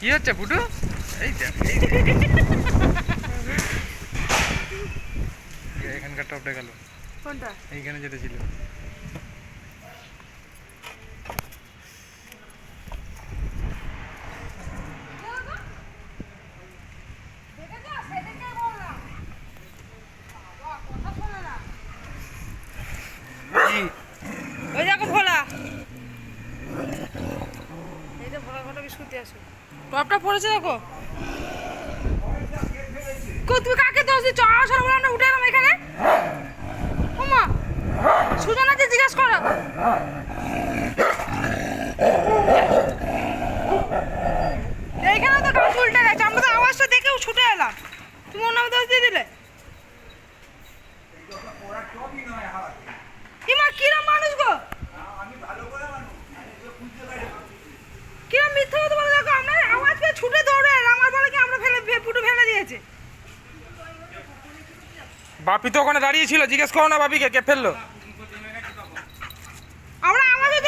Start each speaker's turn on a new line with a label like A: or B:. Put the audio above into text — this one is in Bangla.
A: কি হচ্ছে ফুটু এই এখানকার টপটা গেল
B: কোনটা?
A: এইখানে যেটা ছিল।
B: ওই দেখো টপটা পড়েছে দেখো। কো তুমি কাকে দোষ দিচ্ছ? আসলে বলে আমরা উঠে এলাম এখানে। ওমা, সুজনাকে জিজ্ঞেস করো। এইখানে তো কাজ উল্টে গেছে, আমরা তো আওয়াজটা দেখেও ছুটে এলাম। তুমি অন্য দোষ দিয়ে দিলে ইমা কিরম মানুষ গো কিরম মিথ্যা কথা বলে দেখো আমরা আওয়াজ পেয়ে ছুটে দৌড়ে এলাম আমার বলে কি আমরা ফেলে ফে- ফুটু ফেলে দিয়েছে
A: বাপি তো ওখানে দাঁড়িয়ে ছিল জিজ্ঞেস করো না বাপিকে কে ফেলল?
B: আমরা আওয়াজও